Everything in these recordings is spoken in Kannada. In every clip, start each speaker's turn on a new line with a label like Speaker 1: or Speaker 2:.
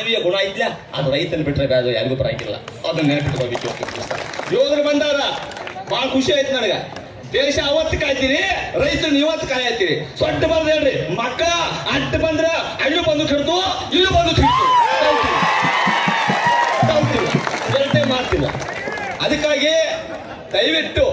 Speaker 1: ಮಾನವೀಯ ಗುಣ ಇದೆಯಾ? ಅದು ರೈತನ ಬಿಟ್ರೆ ಅದು ಯಾರಿಗೂ ಬರಂಗಿಲ್ಲ. ಅದನ್ನ ನೆನಪಿಟ್ಕೋಬೇಕು ಯೋಧರು ಬಂದಾರ? ಬಹಳ ಖುಷಿ ಆಯ್ತು ನನಗ. ದೇಶ ಅವತ್ತು ಕಾಯ್ತೀರಿ ರೈತರು ಇವತ್ತು ಕಾಯತ್ತೀರಿ ಸೊಟ್ಟ ಬಂದ್ ಹೇಳ್ರಿ ಮಕ್ಕಳ ಅಟ್ಟ ಬಂದ್ರ ಅಲ್ಲೂ ಬಂದು ಕಿಡ್ತು ಇಲ್ಲಿ ಬಂದು ಕಿಡ್ತು ಮಾಡ್ತಿಲ್ಲ ಅದಕ್ಕಾಗಿ ದಯವಿಟ್ಟು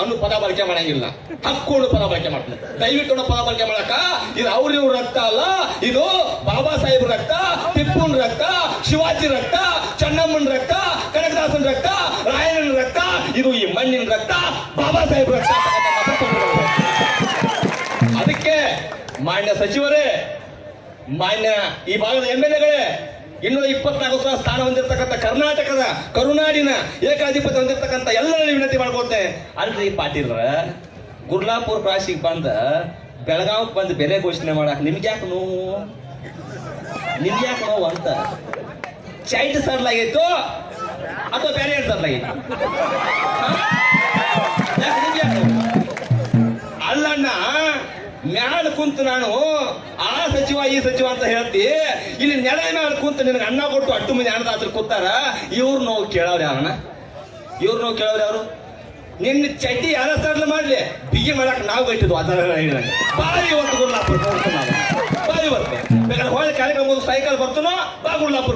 Speaker 1: ಅನ್ನೋ ಪದ ಬಳಕೆ ಮಾಡಂಗಿಲ್ಲ. ಹಕ್ಕೊಂಡು ಪದ ಬಳಕೆ ಮಾಡ್ತಾನೆ ದಯವಿಟ್ಟು ಪದ ಬಳಕೆ ಮಾಡಕ ಇದು ಅವ್ರ ರಕ್ತ ಅಲ್ಲ. ಇದು ಬಾಬಾ ಸಾಹೇಬ್ ರಕ್ತ, ಟಿಪ್ಪುನ್ ರಕ್ತ, ಶಿವಾಜಿ ರಕ್ತ, ಚೆನ್ನಮ್ಮನ ರಕ್ತ, ಕನಕದಾಸನ ರಕ್ತ, ರಾಯಣ್ಣನ ರಕ್ತ, ಇದು ಈ ಮಣ್ಣಿನ ರಕ್ತ, ಬಾಬಾ ಸಾಹೇಬ್ ರಕ್ತ ಅದಕ್ಕೆ ಮಾನ್ಯ ಸಚಿವರೇ, ಮಾನ್ಯ ಈ ಭಾಗದ ಎಂ ಎಲ್ ಎಗಳೇ ಇನ್ನೂರ ಇಪ್ಪತ್ನಾಲ್ಕು ಸಾವಿರ ಸ್ಥಾನ ಹೊಂದಿರತಕ್ಕಂಥ ಕರ್ನಾಟಕದ ಕರುನಾಡಿನ ಏಕಾಧಿಪತ್ಯ ಹೊಂದಿರತಕ್ಕಂಥ ಎಲ್ಲರಲ್ಲಿ ವಿನಂತಿ ಮಾಡ್ಕೊಳ್ತೆ. ಅಲ್ರಿ ಪಾಟೀಲ್ರ ಗುರ್ಲಾಪುರ ಕ್ರಾಸಿಗೆ ಬಂದ ಬೆಳಗಾವಿಗೆ ಬಂದು ಬೆಲೆ ಘೋಷಣೆ ಮಾಡಕ್ ನಿಮ್ಗೆ ಯಾಕೆ ನೋವು? ನಿಮ್ಗೆ ಯಾಕೆ ನೋವು ಅಂತ. ಚೈಟ್ ಸರ್ಲಾಗಿತ್ತು ಅಥವಾ ಬೇರೆ ಸರ್ಲಾಗಿತ್ತು? ಮ್ಯಾಲ ಕುಂತು ನಾನು, ಆ ಸಚಿವ, ಈ ಸಚಿವ ಅಂತ ಹೇಳ್ತಿ, ಇಲ್ಲಿ ನೆಲ ಮ್ಯಾಲ ಕುಂತು ನಿನಗೆ ಅನ್ನ ಕೊಟ್ಟು ಅಟ್ಟು ಮಂದಿ ಅನ್ನದಾತ್ರ ಕೂತಾರ, ಇವ್ರು ನೋವು ಕೇಳವ್ರೆ ಅವನ ಇವ್ರು ನೋವು ಕೇಳವ್ರೆ ಅವರು ನಿನ್ನ ಚಡ್ಡಿ ಯಾರ ಮಾಡ್ಲಿ? ಬಿಗಿ ಮಾಡಕ್ ನಾವು ಬೈತಿದ್ವು ಅದರ ಬಾರಿ ಇವತ್ತು ಗುರ್ಲಾಪುರ ನೋಡ್ಕೊಂಡು ನಾವು ಬಾರಿ ಇವತ್ತು ಬೇಕಾದ್ರೆ ಮುಗಿದು ಸೈಕಲ್ ಬರ್ತಾನೋ ಬಾ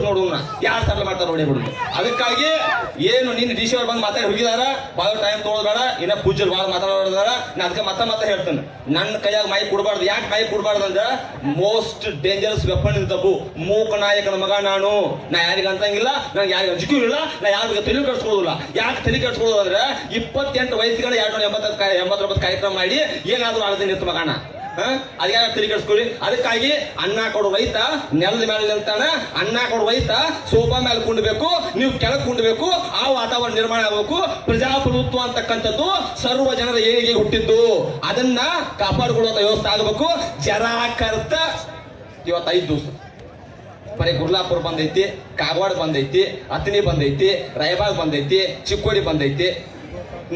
Speaker 1: ನೋಡೋಣ ಯಾರು ಸರ್ಲ ಮಾಡ್ತಾರೆ ನೋಡಿ ಬಿಡುದು ಅದಕ್ಕಾಗಿ ಏನು ನಿನ್ನ ಡಿ ಸಿ ಅವ್ರು ಬಂದು ಮಾತಾಡಿ ಹೋಗಿದಾರ ಭಾಳ ಟೈಮ್ ತೊಗೊಳ್ಬೇಡ ಇನ್ನ ಪೂಜಲ್ ಬಾಳ ಮಾತಾಡೋದಾರ ನಾ ಅದಕ್ಕೆ ಮತ್ತೆ ಮತ್ತೆ ಹೇಳ್ತೇನೆ. ನನ್ನ ಕೈಯಾಗ ಮೈ ಕೊಡಬಾರ್ದು. ಯಾಕೆ ಮೈ ಕೊಡಬಾರ್ದು ಅಂದ್ರೆ ಮೋಸ್ಟ್ ಡೇಂಜರಸ್ ವೆಪನ್ ಇದ್ದವು ಮೂಕ ನಾಯಕನ ಮಗ ನಾನು. ನಾ ಯಾರಿಗ ಅಂತಂಗಿಲ್ಲ ನಂಗೆ ಯಾರಿಗ ಅಂಜಿಕೂ ಇಲ್ಲ, ನಾ ಯಾರಿಗೆ ತಲೆ ಕಟ್ಸ್ಕೊಳ್ಳೋದಿಲ್ಲ ಯಾಕೆ ತಲೆ ಕಟ್ಸ್ಕೊಳ್ಳೋದಂದ್ರೆ ಇಪ್ಪತ್ತೆಂಟು ವಯಸ್ಸುಗಳ ಎರಡು ಎಂಬತ್ತ ಎಂಬತ್ತೊಂಬತ್ತು ಕಾರ್ಯಕ್ರಮ ಮಾಡಿ ಏನಾದ್ರೂ ಆಗದೆ ನಿಂತು ಮಗನ. ಅದ್ಯಾರ ತಲೆ ಕೆಡಿಸ್ಕೊಳ್ಳಿ ಅದಕ್ಕಾಗಿ ಅನ್ನ ಕೊಡು ರೈತ ನೆಲದ ಮೇಲೆ ನಿಲ್ತಾನ, ಅನ್ನ ಕೊಡು ರೈತ ಸೋಫಾ ಮೇಲೆ ಕುಂಡ್ಬೇಕು, ನೀವು ಕೆಳಗೆ ಕುಂಡ್ಬೇಕು, ಆ ವಾತಾವರಣ ನಿರ್ಮಾಣ ಆಗಬೇಕು. ಪ್ರಜಾಪ್ರಭುತ್ವ ಅಂತಕ್ಕಂಥದ್ದು ಸರ್ವ ಜನರ ಏಳಿಗೆ ಹುಟ್ಟಿದ್ದು. ಅದನ್ನ ಕಾಪಾಡಿಕೊಳ್ಳುವಂತ ವ್ಯವಸ್ಥೆ ಆಗಬೇಕು. ಜರಾಕರ್ತ ಇವತ್ತೈದು ದಿವಸ. ಬರೀ ಗುರ್ಲಾಪುರ ಬಂದೈತಿ, ಕಾಗವಾಡ ಬಂದೈತಿ ಅತ್ನಿ ಬಂದೈತಿ, ರಾಯಬಾಗ್ ಬಂದೈತಿ, ಚಿಕ್ಕೋಡಿ ಬಂದೈತಿ.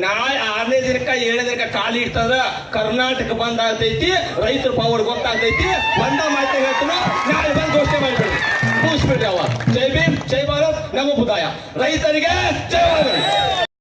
Speaker 1: ನಾಳೆ ಆರನೇ ದಿನಕ್ಕ, ಏಳನೇ ದಿನಕ್ಕ ಖಾಲಿ ಇರ್ತದ. ಕರ್ನಾಟಕ ಬಂದ್ ಆಗ್ತೈತಿ, ರೈತರ ಪವರ್ ಗೊತ್ತಾಗ್ತೈತಿ ಬಂದ ಮಾಹಿತಿ ಹೇಳ್ತಾನ, ನಾಳೆ ಬಂದು ಘೋಷಣೆ ಮಾಡಿಬಿಡ್ರಿ. ಕೂಸ್ಬಿಡ್ರಿ ಅವ ಜೈ ಭೀಮ್, ಜೈ ಭಾರತ್ ನಮ್ಮ ಬುದಾಯ ರೈತರಿಗೆ ಜೈ ಭಾರತ್.